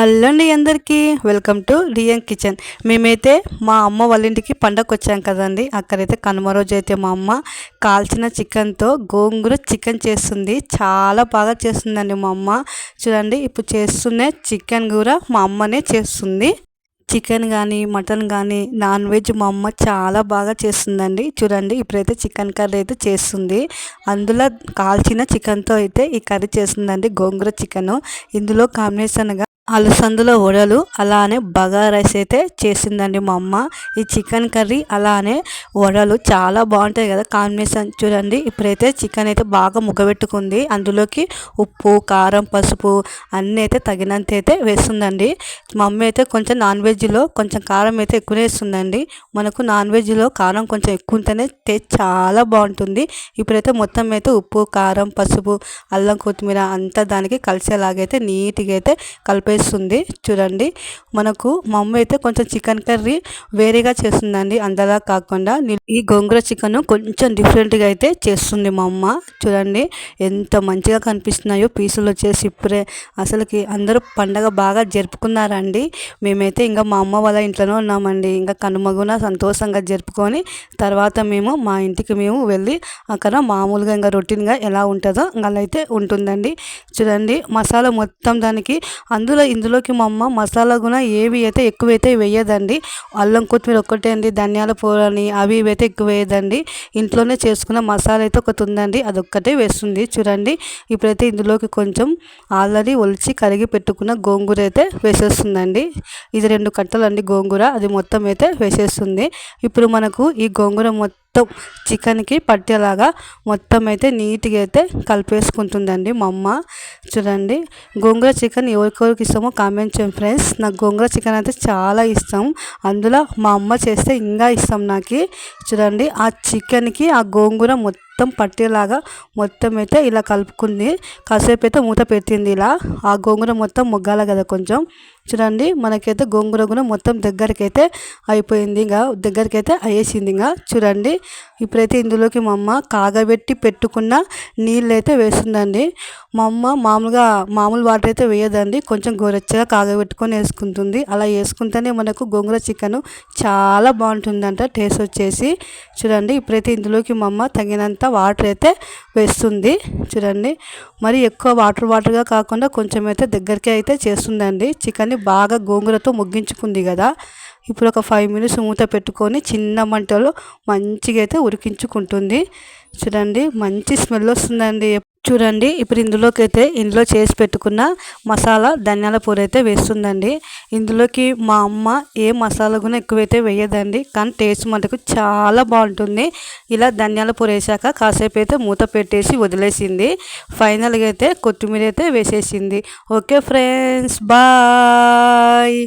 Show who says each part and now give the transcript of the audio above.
Speaker 1: అల్లండి అందరికీ. Welcome to Ryan kitchen. మేమైతే మా అమ్మ వాళ్ళ ఇంటికి పండగ వచ్చాం కదండి. అక్కడైతే కనుమ రోజు అయితే మా అమ్మ కాల్చిన చికెన్తో గోంగూర చికెన్ చేస్తుంది. చాలా బాగా చేస్తుందండి మా అమ్మ. చూడండి ఇప్పుడు చేస్తున్న చికెన్ కూర మా అమ్మనే చేస్తుంది. చికెన్ కానీ మటన్ కానీ నాన్ వెజ్ మా అమ్మ చాలా బాగా చేస్తుందండి. చూడండి ఇప్పుడైతే చికెన్ కర్రీ అయితే చేస్తుంది. అందులో కాల్చిన చికెన్తో అయితే ఈ కర్రీ చేస్తుందండి గోంగూర చికెను. ఇందులో కాంబినేషన్గా అలసందులో వడలు అలానే బగారా రైస్ అయితే చేసిందండి మా అమ్మ. ఈ చికెన్ కర్రీ అలానే వడలు చాలా బాగుంటాయి కదా కాంబినేషన్ చూడండి. ఇప్పుడైతే చికెన్ అయితే బాగా ముగ్గబెట్టుకుంది. అందులోకి ఉప్పు కారం పసుపు అన్నీ అయితే తగినంత అయితే వేస్తుందండి. మా అమ్మ అయితే కొంచెం నాన్ వెజ్లో కొంచెం కారం అయితే ఎక్కువ వేస్తుందండి. మనకు నాన్ వెజ్లో కారం కొంచెం ఎక్కువ ఉంటేనే టేస్ట్ చాలా బాగుంటుంది. ఇప్పుడైతే మొత్తం అయితే ఉప్పు కారం పసుపు అల్లం కొత్తిమీర అంతా దానికి కలిసేలాగైతే నీట్గా అయితే కలిపే వేస్తుంది. చూడండి. మనకు మా అమ్మ అయితే కొంచెం చికెన్ కర్రీ వేరేగా చేస్తుందండి. అందలా కాకుండా ఈ గోంగూర చికెన్ కొంచెం డిఫరెంట్గా అయితే చేస్తుంది మా అమ్మ. చూడండి. ఎంత మంచిగా కనిపిస్తున్నాయో పీసులు వచ్చేసి ఇప్పుడే. అసలుకి అందరూ పండగ బాగా జరుపుకున్నారండి. మేమైతే ఇంకా మా అమ్మ వాళ్ళ ఇంట్లోనే ఉన్నామండి. ఇంకా కనుమగున సంతోషంగా జరుపుకొని తర్వాత మేము మా ఇంటికి మేము వెళ్ళి అక్కడ మామూలుగా ఇంకా రొటీన్గా ఎలా ఉంటుందో అలా అయితే ఉంటుందండి. చూడండి. మసాలా మొత్తం దానికి అందులో ఇందులోకి మా అమ్మ మసాలా కూడా ఏవి అయితే ఎక్కువైతే వేయదండి అల్లం కొత్తిమీర ఒక్కటే అండి ధనియాల పూలని అవి ఇవి అయితే ఎక్కువ వేయదండి. ఇంట్లోనే చేసుకున్న మసాలా అయితే ఒకటి ఉందండి అదొక్కటే వేస్తుంది. చూడండి ఇప్పుడైతే ఇందులోకి కొంచెం ఆల్రెడీ ఒలిచి కరిగి పెట్టుకున్న గోంగూర అయితే వేసేస్తుందండి. ఇది రెండు కట్టలు అండి గోంగూర అది మొత్తం అయితే వేసేస్తుంది. ఇప్పుడు మనకు ఈ గోంగూర మొత్తం మొత్తం చికెన్కి పట్టేలాగా మొత్తం అయితే నీట్గా అయితే కలిపేసుకుంటుందండి మా అమ్మ. చూడండి గోంగూర చికెన్ ఎవరికెవరికి ఇష్టమో కామెంట్ చేయండి ఫ్రెండ్స్. నాకు గోంగూర చికెన్ అయితే చాలా ఇష్టం. అందులో మా అమ్మ చేస్తే ఇంకా ఇష్టం నాకు. చూడండి ఆ చికెన్కి ఆ గోంగూర మొత్తం మొత్తం పట్టేలాగా మొత్తం అయితే ఇలా కలుపుకుంది. కాసేపు అయితే మూత పెట్టింది ఇలా. ఆ గోంగూర మొత్తం మొగ్గాల కదా కొంచెం. చూడండి మనకైతే గోంగూర కూడా మొత్తం దగ్గరికి అయితే అయిపోయింది ఇంకా. దగ్గరికి అయితే అయ్యేసింది ఇంకా. చూడండి ఇప్పుడైతే ఇందులోకి మా అమ్మ కాగబెట్టి పెట్టుకున్న నీళ్ళు అయితే వేస్తుందండి. మా అమ్మ మామూలుగా మామూలు వాటర్ అయితే వేయదండి. కొంచెం గోరెచ్చగా కాగబెట్టుకొని వేసుకుంటుంది. అలా వేసుకుంటేనే మనకు గోంగూర చికెన్ చాలా బాగుంటుందంట టేస్ట్ వచ్చేసి. చూడండి ఇప్పుడైతే ఇందులోకి మా అమ్మ తగినంత వాటర్ అయితే వేస్తుంది. చూడండి. మరి ఎక్కువ వాటర్ వాటర్గా కాకుండా కొంచెం అయితే దగ్గరికి అయితే చేస్తుందండి. చికెన్ని బాగా గోంగూరతో ముగ్గించుకుంది కదా. ఇప్పుడు ఒక ఫైవ్ మినిట్స్ మూత పెట్టుకొని చిన్న మంటలో మంచిగా అయితే ఉడికించుకుంటుంది. చూడండి. మంచి స్మెల్ వస్తుందండి. చూడండి. ఇప్పుడు ఇందులోకి అయితే ఇందులో చేసి పెట్టుకున్న మసాలా ధనియాల పొడి అయితే వేస్తుందండి. ఇందులోకి మా అమ్మ ఏ మసాలా కూడా ఎక్కువైతే వేయదండి. కానీ టేస్ట్ మటుకు చాలా బాగుంటుంది. ఇలా ధనియాల పొడి వేసాక కాసేపు అయితే మూత పెట్టేసి వదిలేసింది. ఫైనల్గా అయితే కొత్తిమీర అయితే వేసేసింది. Okay friends bye.